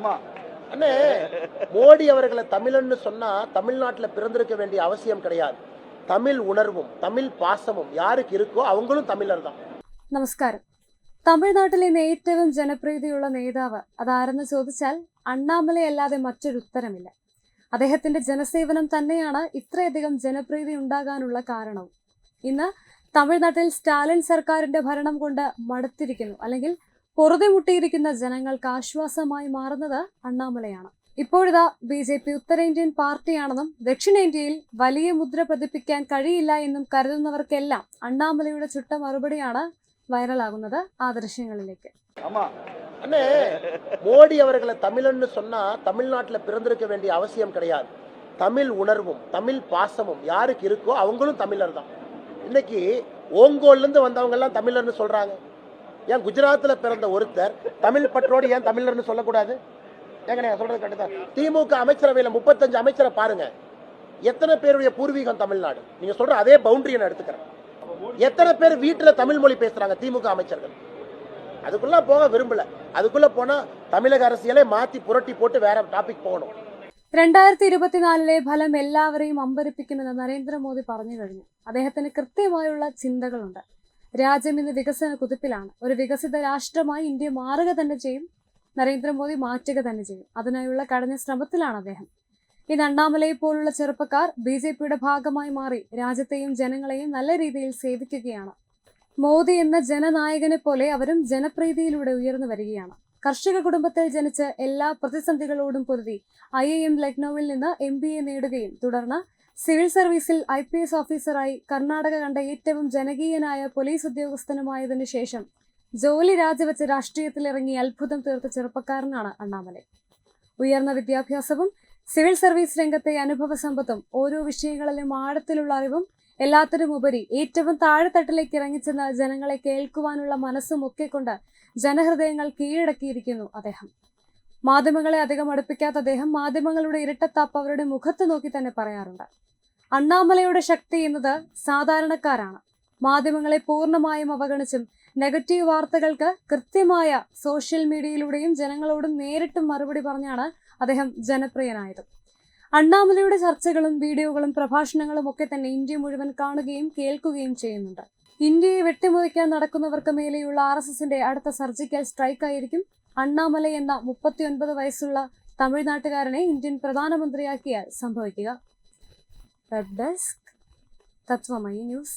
ஆமா அண்ணே மோடி அவர்களை தமிழன்னு சொன்னா தமிழ்நாட்டுல பிறந்திருக்க வேண்டிய அவசியம் கிடையாது தமிழ் உணர்வும் தமிழ் பாசமும் யாருக்கு இருக்கோ அவங்களும் தமிழர் தான் നമസ്കാരം തമിഴ്നാട്ടിലെ ഇന്ന് ഏറ്റവും ജനപ്രീതിയുള്ള നേതാവ് അതാരെന്ന് ചോദിച്ചാൽ അണ്ണാമലയല്ലാതെ മറ്റൊരു ഉത്തരമില്ല അദ്ദേഹത്തിന്റെ ജനസേവനം തന്നെയാണ് ഇത്രയധികം ജനപ്രീതി ഉണ്ടാകാനുള്ള കാരണവും ഇന്ന് തമിഴ്നാട്ടിൽ സ്റ്റാലിൻ സർക്കാരിന്റെ ഭരണം കൊണ്ട് മടുത്തിരിക്കുന്നു അല്ലെങ്കിൽ പൊറുതിമുട്ടിയിരിക്കുന്ന ജനങ്ങൾക്ക് ആശ്വാസമായി മാറുന്നത് അണ്ണാമലയാണ് ഇപ്പോഴിതാ ബി ജെ പി ഉത്തരേന്ത്യൻ പാർട്ടിയാണെന്നും ദക്ഷിണേന്ത്യയിൽ വലിയ മുദ്ര പതിപ്പിക്കാൻ കഴിയില്ല എന്നും കരുതുന്നവർക്കെല്ലാം അണ്ണാമലയുടെ ചുട്ട മറുപടിയാണ് വൈറലാകുന്നത് ആ ദൃശ്യങ്ങളിലേക്ക് ஆமா அண்ணே மோடி அவர்களை தமிழன்னு சொன்னா தமிழ்நாட்டுல பிறந்திருக்க வேண்டிய அவசியம் கிடையாது தமிழ் உணர்வும் தமிழ் பாசமும் யாருக்கு இருக்கோ அவங்களும் தமிழர் தான் இன்னைக்கு ஓங்கோல்ல இருந்து வந்தவங்க எல்லாம் தமிழர்னு சொல்றாங்க ஏன் குஜராத்ல பிறந்த ஒருத்தர் தமிழ் பற்றோடு ஏன் தமிழர்னு சொல்லக்கூடாது ஏங்க நான் சொல்றது கரெக்ட் திமுக அமைச்சரவையில முப்பத்தஞ்சு அமைச்சரை பாருங்க எத்தனை பேருடைய பூர்வீகம் தமிழ்நாடு நீங்க சொல்ற அதே பவுண்டரியை நான் எடுத்துக்கிறேன் எத்தனை பேர் வீட்டுல தமிழ் மொழி பேசுறாங்க திமுக அமைச்சர்கள் அதுக்குள்ள போக விரும்பல அதுக்குள்ள போனா தமிழக அரசியலை மாத்தி புரட்டி போட்டு வேற டாபிக் போகணும் രണ്ടായിരത്തി ഇരുപത്തിനാലിലെ ഫലം എല്ലാവരെയും അമ്പരിപ്പിക്കുമെന്ന് നരേന്ദ്രമോദി പറഞ്ഞു കഴിഞ്ഞു അദ്ദേഹത്തിന് കൃത്യമായുള്ള ചിന്തകളുണ്ട് രാജ്യം ഇന്ന് വികസന കുതിപ്പിലാണ്. ഒരു വികസിത രാഷ്ട്രമായി ഇന്ത്യ മാറുക തന്നെ ചെയ്യും. നരേന്ദ്രമോദി മാറ്റുക തന്നെ ചെയ്യും. അതിനായുള്ള കടഞ്ഞ ശ്രമത്തിലാണ് അദ്ദേഹം. ഇന്ന് അണ്ണാമലയെ പോലുള്ള ചെറുപ്പക്കാർ ബി ജെ പിയുടെ ഭാഗമായി മാറി രാജ്യത്തെയും ജനങ്ങളെയും നല്ല രീതിയിൽ സേവിക്കുകയാണ്. മോദി എന്ന ജനനായകനെ പോലെ അവരും ജനപ്രീതിയിലൂടെ ഉയർന്നു വരികയാണ്. കർഷക കുടുംബത്തിൽ ജനിച്ച് എല്ലാ പ്രതിസന്ധികളോടും പൊരുതി ഐ ഐ എം ലക്നൌവിൽ നിന്ന് എം ബി എ നേടുകയും തുടർന്ന് സിവിൽ സർവീസിൽ ഐ പി എസ് ഓഫീസറായി കർണാടക കണ്ട ഏറ്റവും ജനകീയനായ പോലീസ് ഉദ്യോഗസ്ഥനുമായതിനു ശേഷം ജോലി രാജിവെച്ച് രാഷ്ട്രീയത്തിലിറങ്ങി അത്ഭുതം തീർത്ത ചെറുപ്പക്കാരനാണ് അണ്ണാമലൈ. ഉയർന്ന വിദ്യാഭ്യാസവും സിവിൽ സർവീസ് രംഗത്തെ അനുഭവ സമ്പത്തും ഓരോ വിഷയങ്ങളിലും ആഴത്തിലുള്ള അറിവും എല്ലാത്തിനും ഉപരി ഏറ്റവും താഴെത്തട്ടിലേക്ക് ഇറങ്ങിച്ചെന്ന് ജനങ്ങളെ കേൾക്കുവാനുള്ള മനസ്സും ഒക്കെ കൊണ്ട് ജനഹൃദയങ്ങൾ കീഴടക്കിയിരിക്കുന്നു അദ്ദേഹം. മാധ്യമങ്ങളെ അധികം അടുപ്പിക്കാത്ത അദ്ദേഹം മാധ്യമങ്ങളുടെ ഇരട്ടത്താപ്പ് അവരുടെ മുഖത്ത് നോക്കി തന്നെ പറയാറുണ്ട്. അണ്ണാമലയുടെ ശക്തി എന്നത് സാധാരണക്കാരാണ്. മാധ്യമങ്ങളെ പൂർണമായും അവഗണിച്ചും നെഗറ്റീവ് വാർത്തകൾക്ക് കൃത്യമായ സോഷ്യൽ മീഡിയയിലൂടെയും ജനങ്ങളോടും നേരിട്ടും മറുപടി പറഞ്ഞാണ് അദ്ദേഹം ജനപ്രിയനായത്. അണ്ണാമലയുടെ ചർച്ചകളും വീഡിയോകളും പ്രഭാഷണങ്ങളും ഒക്കെ തന്നെ ഇന്ത്യ മുഴുവൻ കാണുകയും കേൾക്കുകയും ചെയ്യുന്നുണ്ട്. ഇന്ത്യയെ വെട്ടിമുറിക്കാൻ നടക്കുന്നവർക്ക് മേലെയുള്ള ആർ എസ് എസിന്റെ അടുത്ത സർജിക്കൽ സ്ട്രൈക്ക് ആയിരിക്കും അണ്ണാമല എന്ന മുപ്പത്തിയൊൻപത് വയസ്സുള്ള തമിഴ്നാട്ടുകാരനെ ഇന്ത്യൻ പ്രധാനമന്ത്രിയാക്കിയാൽ സംഭവിക്കുക. Web desk ತತ್ವಮಯಿ news